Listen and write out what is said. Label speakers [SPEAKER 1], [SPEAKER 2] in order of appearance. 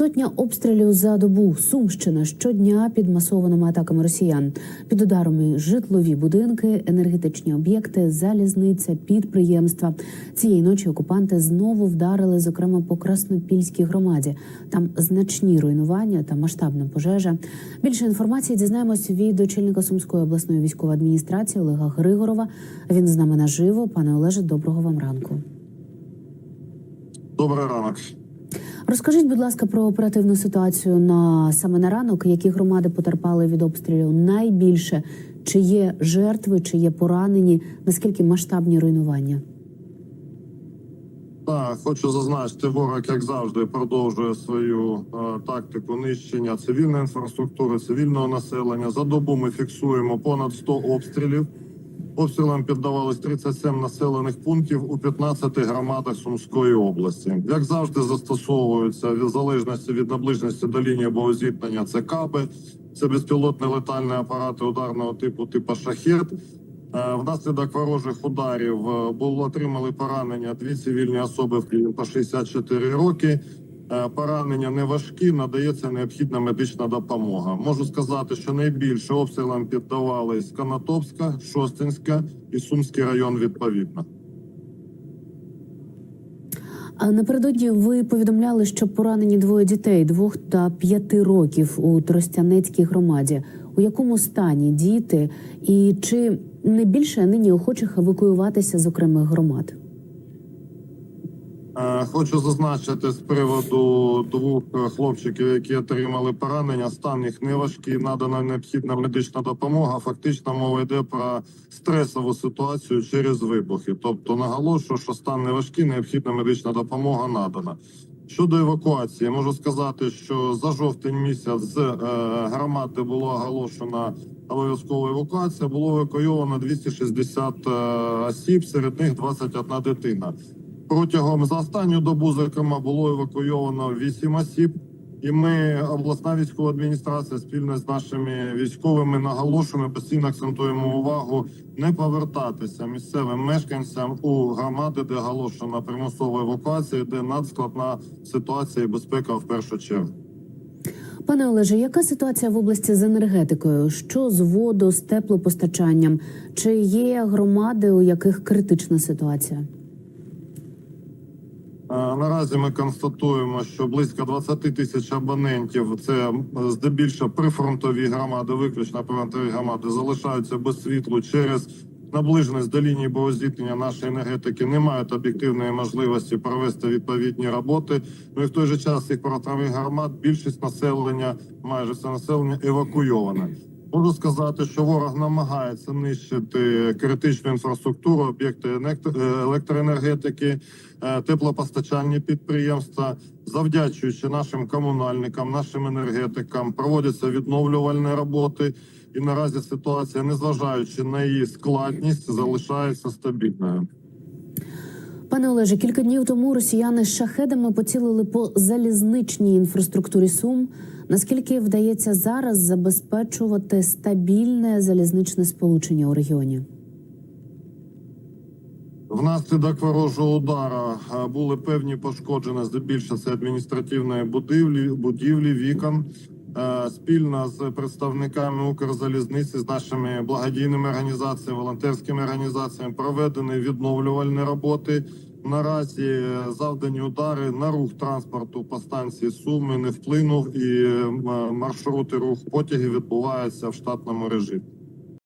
[SPEAKER 1] Сотня обстрілів за добу. Сумщина щодня під масованими атаками росіян. Під ударами житлові будинки, енергетичні об'єкти, залізниця, підприємства. Цієї ночі окупанти знову вдарили, зокрема по Краснопільській громаді. Там значні руйнування та масштабна пожежа. Більше інформації дізнаємось від очільника Сумської обласної військової адміністрації Олега Григорова. Він з нами наживо. Пане Олеже, доброго вам ранку.
[SPEAKER 2] Добрий ранок.
[SPEAKER 1] Розкажіть, будь ласка, про оперативну ситуацію на саме на ранок. Які громади потерпали від обстрілів найбільше? Чи є жертви, чи є поранені? Наскільки масштабні руйнування?
[SPEAKER 2] Так, хочу зазначити, ворог, як завжди, продовжує свою е, тактику нищення цивільної інфраструктури, цивільного населення. За добу ми фіксуємо понад 100 обстрілів. Обстрілам піддавались 37 населених пунктів у 15 громадах Сумської області. Як завжди, застосовуються в залежності від наближеності до лінії боєзіткнення. Це каби, це безпілотні летальні апарати ударного типу типу шахет. Внаслідок ворожих ударів е, було отримали поранення дві цивільні особи в по 64 роки. Е, Поранення не важкі, надається необхідна медична допомога. Можу сказати, що найбільше обстрілам піддавались Конотопська, Шостинська і Сумський район відповідно.
[SPEAKER 1] Напередодні ви повідомляли, що поранені двоє дітей двох та п'яти років у Тростянецькій громаді. У якому стані діти, і чи не більше нині охочих евакуюватися з окремих громад?
[SPEAKER 2] Е, Хочу зазначити з приводу двох хлопчиків, які отримали поранення. Стан їх не важкий, надана необхідна медична допомога. Фактично мова йде про стресову ситуацію через вибухи. Тобто наголошую, що стан не важкий, необхідна медична допомога надана. Щодо евакуації, можу сказати, що за жовтень місяць з е, громад, де було оголошено обов'язкова евакуація, було евакуйовано 260 е, осіб, серед них 21 дитина. Протягом за останню добу, зокрема, було евакуйовано 8 осіб, і ми, обласна військова адміністрація, спільно з нашими військовими наголошуємо, постійно акцентуємо увагу не повертатися місцевим мешканцям у громади, де оголошена примусова евакуація, де надскладна ситуація і безпека в першу чергу.
[SPEAKER 1] Пане Олеже, яка ситуація в області з енергетикою? Що з воду, з теплопостачанням? Чи є громади, у яких критична ситуація?
[SPEAKER 2] Наразі ми констатуємо, що близько 20 тисяч абонентів, це здебільшого прифронтові громади, виключно прифронтові громади, залишаються без світлу через наближеність до лінії боєзіткнення нашої енергетики, не мають об'єктивної можливості провести відповідні роботи. Ну і в той же час цих прифронтових громад більшість населення, майже все населення евакуйоване. Можу сказати, що ворог намагається нищити критичну інфраструктуру, об'єкти е, електроенергетики, е, теплопостачальні підприємства, завдячуючи нашим комунальникам, нашим енергетикам, проводяться відновлювальні роботи. І наразі ситуація, незважаючи на її складність, залишається стабільною.
[SPEAKER 1] Пане Олеже, кілька днів тому росіяни з шахедами поцілили по залізничній інфраструктурі Сум. Наскільки вдається зараз забезпечувати стабільне залізничне сполучення у регіоні?
[SPEAKER 2] Внаслідок ворожого удара е, були певні пошкодження, здебільшого це адміністративної будівлі, будівлі вікон. Е, Спільно з представниками Укрзалізниці, з нашими благодійними організаціями, волонтерськими організаціями проведені відновлювальні роботи. Наразі завдані удари на рух транспорту по станції Суми не вплинув, і е, маршрути рух потягів відбуваються в штатному режимі.